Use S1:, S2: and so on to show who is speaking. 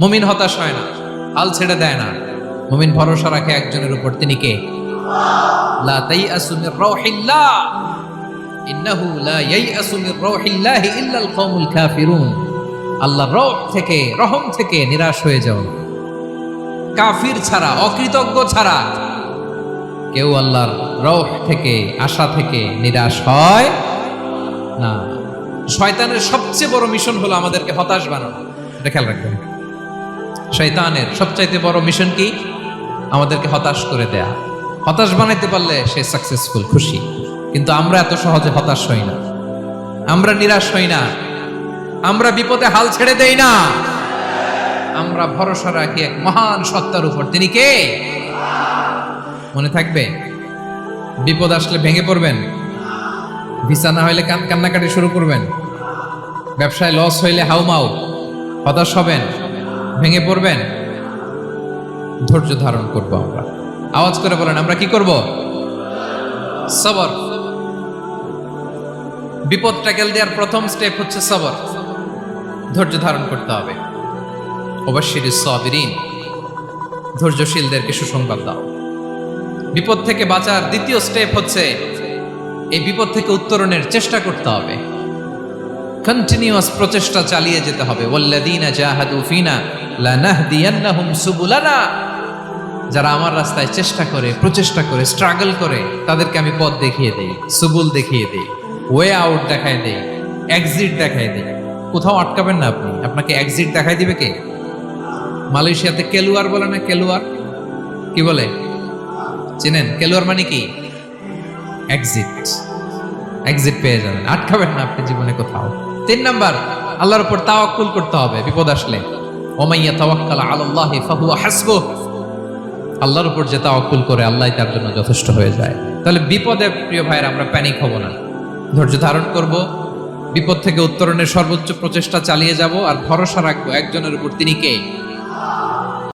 S1: মুমিন হতাশ হয় না, হাল ছেড়ে দেয় না। মুমিন ভরসা রাখে একজনের উপর, তিনি কে? লা তাইআসু মির রাউহিল্লাহ ইন্নাহু লা ইয়াইআসু মির রাউহিল্লাহি ইল্লাল কওমুল কাফিরুন। আল্লাহর রহ থেকে, রহম থেকে নিরাশ হয়ে যাও। কাফির ছাড়া, অকৃতজ্ঞ ছাড়া কেউ আল্লাহর রহ থেকে, আশা থেকে নিরাশ হয় না। শয়তানের সবচেয়ে বড় মিশন হলো আমাদেরকে হতাশ বানানো। খেয়াল রাখবেন। শয়তানের সবচাইতে বড় মিশন কি? আমাদেরকে হতাশ করে দেয়া। হতাশ বানাইতে পারলে সে সাকসেসফুল খুশি। কিন্তু আমরা এত সহজে হতাশ হই না। আমরা নিরাশ হই না। আমরা বিপদে হাল ছেড়ে দেই না। আমরা ভরসা রাখি এক মহান সত্তার উপর। তিনি কে? মনে থাকবে? বিপদ আসলে ভেঙে পড়বেন। ভিসা না হইলে কান্নাকাটি শুরু করবেন। ব্যবসায় লস হইলে হাউমাউ। হতাশ হবেন। ভেঙে পড়বেন? ধৈর্য ধারণ করব আমরা। আওয়াজ করে বলেন, আমরা কি করব? সবর। বিপদ ট্যাকেল দেওয়ার প্রথম স্টেপ হচ্ছে সবর। ধৈর্য ধারণ করতে হবে। অবশ্যই সবিরিন, ধৈর্যশীলদেরকে সুসংবাদ দাও। বিপদ থেকে বাঁচার দ্বিতীয় স্টেপ হচ্ছে এই বিপদ থেকে উত্তরণের চেষ্টা করতে হবে। কন্টিনিউয়াস প্রচেষ্টা চালিয়ে যেতে হবে। ওয়াল্লাযীনা জাহাদু ফিনা যারা আমার রাস্তায় চেষ্টা করে, প্রচেষ্টা করে স্ট্রাগল করে, তাদেরকে আমি পথ দেখিয়ে দেই, সুবুল দেখিয়ে দেই ওয়ে আউট দেখায় দেই এক্সিট দেখায় দেই। কোথাও আটকাবেন না আপনি। আপনাকে এক্সিট দেখাই দিবে কে? মালয়েশিয়াতে কেলুয়ার বলে না কেলুয়ার? কি বলে? চেনেন? কেলুয়ার মানে কি? এক্সিট এক্সিট পেয়ে যাবেন। আটকাবেন না আপনি জীবনে কোথাও। তিন নাম্বার, আল্লাহর উপর তাওয়াক্কুল করতে হবে, বিপদ আসলে। ওমাইয়া তাওয়াক্কাল আলাল্লাহি ফাহুয়া হাসবুহ। আল্লাহর উপর যে তাওয়াক্কুল করে, আল্লাহ তার জন্য যথেষ্ট হয়ে যায়। তাহলে বিপদে, প্রিয় ভাইয়ের, আমরা প্যানিক হব না। ধৈর্য ধারণ করব। বিপদ থেকে উত্তরণের সর্বোচ্চ প্রচেষ্টা চালিয়ে যাব। আর ভরসা রাখব একজনের উপর তিনি কে?